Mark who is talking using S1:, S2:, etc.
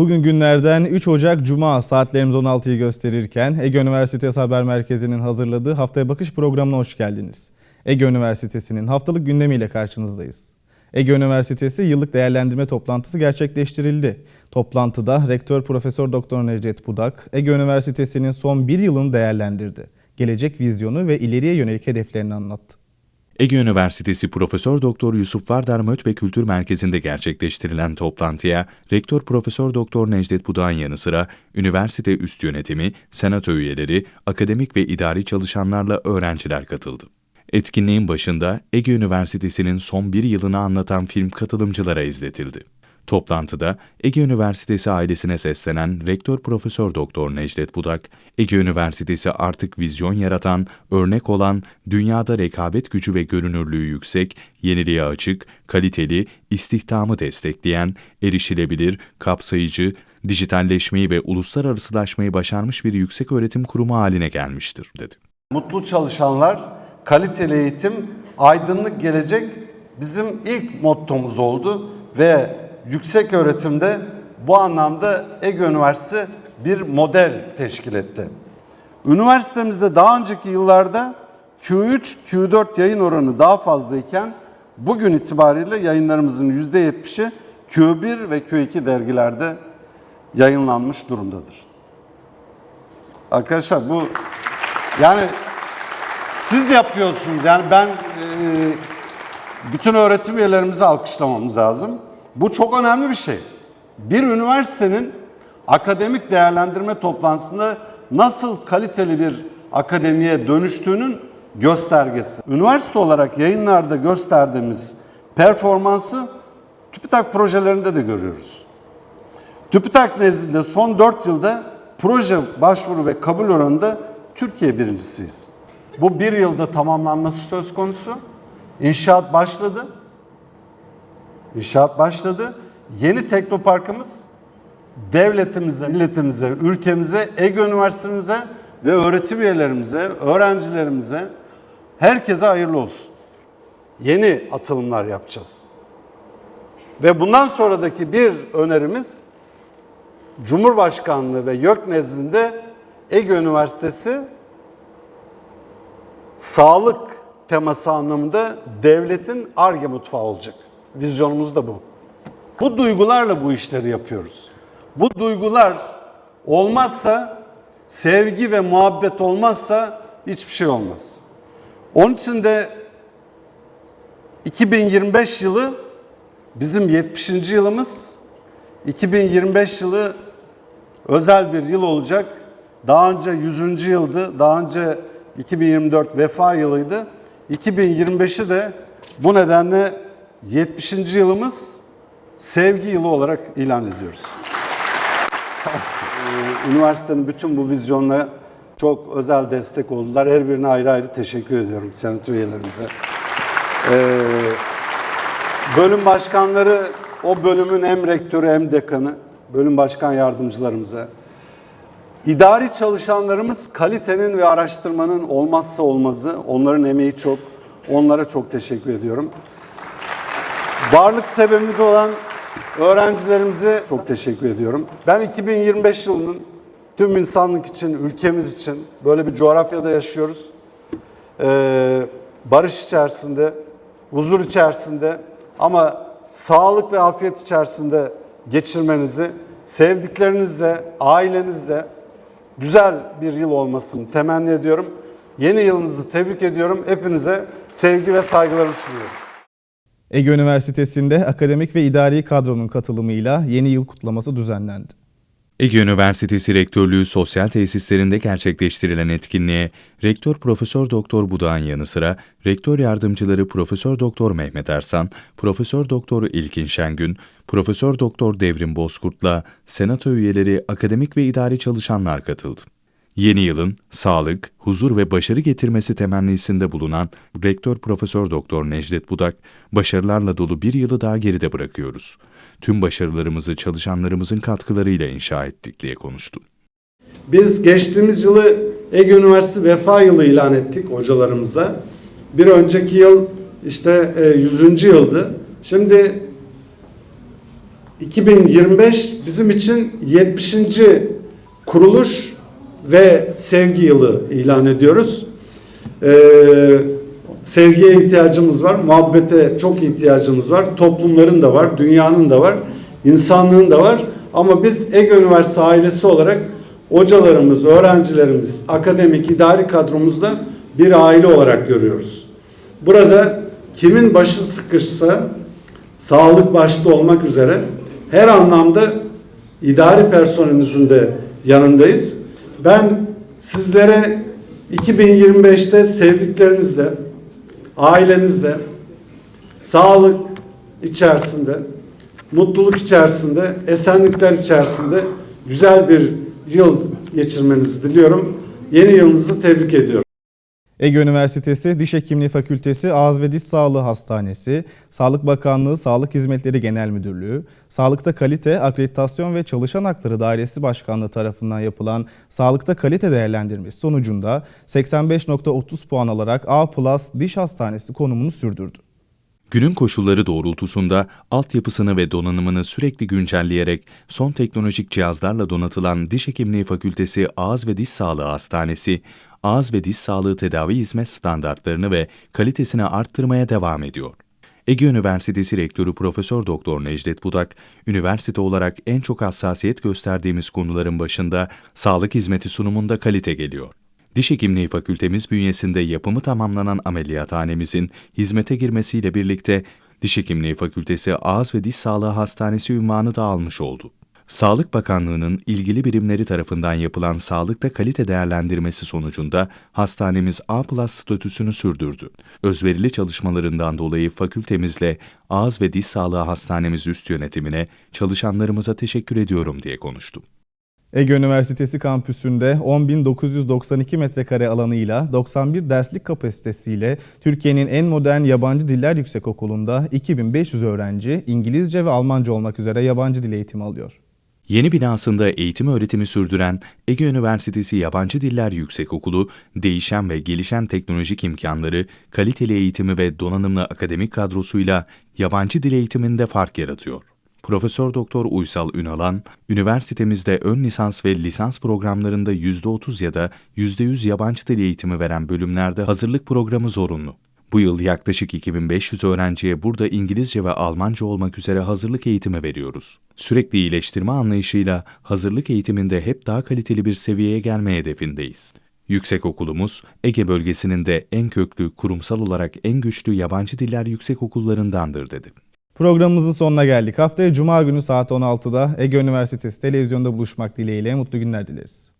S1: Bugün günlerden 3 Ocak Cuma saatlerimiz 16'yı gösterirken Ege Üniversitesi Haber Merkezi'nin hazırladığı Haftaya Bakış programına hoş geldiniz. Ege Üniversitesi'nin haftalık gündemiyle karşınızdayız. Ege Üniversitesi yıllık değerlendirme toplantısı gerçekleştirildi. Toplantıda Rektör Profesör Doktor Necdet Budak, Ege Üniversitesi'nin son bir yılını değerlendirdi. Gelecek vizyonu ve ileriye yönelik hedeflerini anlattı.
S2: Ege Üniversitesi Profesör Doktor Yusuf Vardar Möt ve Kültür Merkezi'nde gerçekleştirilen toplantıya Rektör Profesör Doktor Necdet Budak'ın yanı sıra üniversite üst yönetimi, senato üyeleri, akademik ve idari çalışanlarla öğrenciler katıldı. Etkinliğin başında Ege Üniversitesi'nin son bir yılını anlatan film katılımcılara izletildi. Toplantıda Ege Üniversitesi ailesine seslenen Rektör Profesör Doktor Necdet Budak, Ege Üniversitesi artık vizyon yaratan, örnek olan, dünyada rekabet gücü ve görünürlüğü yüksek, yeniliğe açık, kaliteli, istihdamı destekleyen, erişilebilir, kapsayıcı, dijitalleşmeyi ve uluslararasılaşmayı başarmış bir yüksek öğretim kurumu haline gelmiştir, dedi.
S3: Mutlu çalışanlar, kaliteli eğitim, aydınlık gelecek bizim ilk mottomuz oldu ve yüksek öğretimde bu anlamda Ege Üniversitesi bir model teşkil etti. Üniversitemizde daha önceki yıllarda Q3, Q4 yayın oranı daha fazlayken bugün itibariyle yayınlarımızın %70'i Q1 ve Q2 dergilerde yayınlanmış durumdadır. Arkadaşlar bu yani siz yapıyorsunuz. Yani ben e, bütün öğretim üyelerimizi alkışlamamız lazım. Bu çok önemli bir şey. Bir üniversitenin akademik değerlendirme toplantısında nasıl kaliteli bir akademiye dönüştüğünün göstergesi. Üniversite olarak yayınlarda gösterdiğimiz performansı TÜBİTAK projelerinde de görüyoruz. TÜBİTAK nezdinde son 4 yılda proje başvuru ve kabul oranında Türkiye birincisiyiz. Bu bir yılda tamamlanması söz konusu. İnşaat başladı. İnşaat başladı. Yeni teknoparkımız devletimize, milletimize, ülkemize, Ege Üniversitemize ve öğretim üyelerimize, öğrencilerimize, herkese hayırlı olsun. Yeni atılımlar yapacağız. Ve bundan sonradaki bir önerimiz Cumhurbaşkanlığı ve YÖK nezdinde Ege Üniversitesi sağlık teması anlamında devletin ARGE mutfağı olacak. Vizyonumuz da bu. Bu duygularla bu işleri yapıyoruz. Bu duygular olmazsa, sevgi ve muhabbet olmazsa hiçbir şey olmaz. Onun için de 2025 yılı bizim 70. yılımız. 2025 yılı özel bir yıl olacak. Daha önce 100. yıldı. Daha önce 2024 vefa yılıydı. 2025'i de bu nedenle 70. yılımız sevgi yılı olarak ilan ediyoruz. Ee, Üniversitenin bütün bu vizyonuna çok özel destek oldular. Her birine ayrı ayrı teşekkür ediyorum senato üyelerimize. Ee, bölüm başkanları, o bölümün hem rektörü hem dekanı, bölüm başkan yardımcılarımıza, İdari çalışanlarımız kalitenin ve araştırmanın olmazsa olmazı. Onların emeği çok. Onlara çok teşekkür ediyorum. Varlık sebebimiz olan öğrencilerimize çok teşekkür ediyorum. Ben 2025 yılının tüm insanlık için, ülkemiz için böyle bir coğrafyada yaşıyoruz. Ee, barış içerisinde, huzur içerisinde ama sağlık ve afiyet içerisinde geçirmenizi sevdiklerinizle, ailenizle, güzel bir yıl olmasını temenni ediyorum. Yeni yılınızı tebrik ediyorum. Hepinize sevgi ve saygılarımı sunuyorum.
S1: Ege Üniversitesi'nde akademik ve idari kadronun katılımıyla yeni yıl kutlaması düzenlendi.
S2: Ege Üniversitesi Rektörlüğü sosyal tesislerinde gerçekleştirilen etkinliğe Rektör Profesör Doktor Budak'ın yanı sıra Rektör Yardımcıları Profesör Doktor Mehmet Ersan, Profesör Doktor İlkin Şengün, Profesör Doktor Devrim Bozkurt'la Senato üyeleri, akademik ve idari çalışanlar katıldı. Yeni yılın sağlık, huzur ve başarı getirmesi temennisinde bulunan Rektör Profesör Doktor Necdet Budak, başarılarla dolu bir yılı daha geride bırakıyoruz. Tüm başarılarımızı çalışanlarımızın katkılarıyla inşa ettik diye konuştu.
S3: Biz geçtiğimiz yılı Ege Üniversitesi Vefa Yılı ilan ettik hocalarımızla. Bir önceki yıl işte e, 100. yıldı. Şimdi 2025 bizim için 70. kuruluş ve sevgi yılı ilan ediyoruz. Ee, sevgiye ihtiyacımız var, muhabbete çok ihtiyacımız var, toplumların da var, dünyanın da var, insanlığın da var. Ama biz Ege Üniversitesi ailesi olarak hocalarımız, öğrencilerimiz, akademik, idari kadromuzda bir aile olarak görüyoruz. Burada kimin başı sıkışsa, sağlık başta olmak üzere her anlamda idari personelimizin de yanındayız. Ben sizlere 2025'te sevdiklerinizle, ailenizle, sağlık içerisinde, mutluluk içerisinde, esenlikler içerisinde güzel bir yıl geçirmenizi diliyorum. Yeni yılınızı tebrik ediyorum.
S1: Ege Üniversitesi Diş Hekimliği Fakültesi Ağız ve Diş Sağlığı Hastanesi, Sağlık Bakanlığı Sağlık Hizmetleri Genel Müdürlüğü, Sağlıkta Kalite, Akreditasyon ve Çalışan Hakları Dairesi Başkanlığı tarafından yapılan Sağlıkta Kalite Değerlendirmesi sonucunda 85.30 puan alarak A Plus Diş Hastanesi konumunu sürdürdü.
S2: Günün koşulları doğrultusunda altyapısını ve donanımını sürekli güncelleyerek son teknolojik cihazlarla donatılan Diş Hekimliği Fakültesi Ağız ve Diş Sağlığı Hastanesi, ağız ve diş sağlığı tedavi hizmet standartlarını ve kalitesini arttırmaya devam ediyor. Ege Üniversitesi Rektörü Profesör Doktor Necdet Budak, üniversite olarak en çok hassasiyet gösterdiğimiz konuların başında sağlık hizmeti sunumunda kalite geliyor. Diş Hekimliği Fakültemiz bünyesinde yapımı tamamlanan ameliyathanemizin hizmete girmesiyle birlikte Diş Hekimliği Fakültesi Ağız ve Diş Sağlığı Hastanesi ünvanı da almış oldu. Sağlık Bakanlığı'nın ilgili birimleri tarafından yapılan sağlıkta kalite değerlendirmesi sonucunda hastanemiz A+ statüsünü sürdürdü. Özverili çalışmalarından dolayı fakültemizle Ağız ve Diş Sağlığı Hastanemiz üst yönetimine, çalışanlarımıza teşekkür ediyorum diye konuştu.
S1: Ege Üniversitesi kampüsünde 10.992 metrekare alanıyla 91 derslik kapasitesiyle Türkiye'nin en modern yabancı diller yüksekokulunda 2500 öğrenci İngilizce ve Almanca olmak üzere yabancı dil eğitimi alıyor.
S2: Yeni binasında eğitim öğretimi sürdüren Ege Üniversitesi Yabancı Diller Yüksekokulu, değişen ve gelişen teknolojik imkanları, kaliteli eğitimi ve donanımlı akademik kadrosuyla yabancı dil eğitiminde fark yaratıyor. Profesör Doktor Uysal Ünalan, üniversitemizde ön lisans ve lisans programlarında %30 ya da %100 yabancı dil eğitimi veren bölümlerde hazırlık programı zorunlu. Bu yıl yaklaşık 2500 öğrenciye burada İngilizce ve Almanca olmak üzere hazırlık eğitimi veriyoruz. Sürekli iyileştirme anlayışıyla hazırlık eğitiminde hep daha kaliteli bir seviyeye gelme hedefindeyiz. Yüksekokulumuz, Ege bölgesinin de en köklü, kurumsal olarak en güçlü yabancı diller yüksekokullarındandır dedi.
S1: Programımızın sonuna geldik. Haftaya Cuma günü saat 16'da Ege Üniversitesi televizyonda buluşmak dileğiyle mutlu günler dileriz.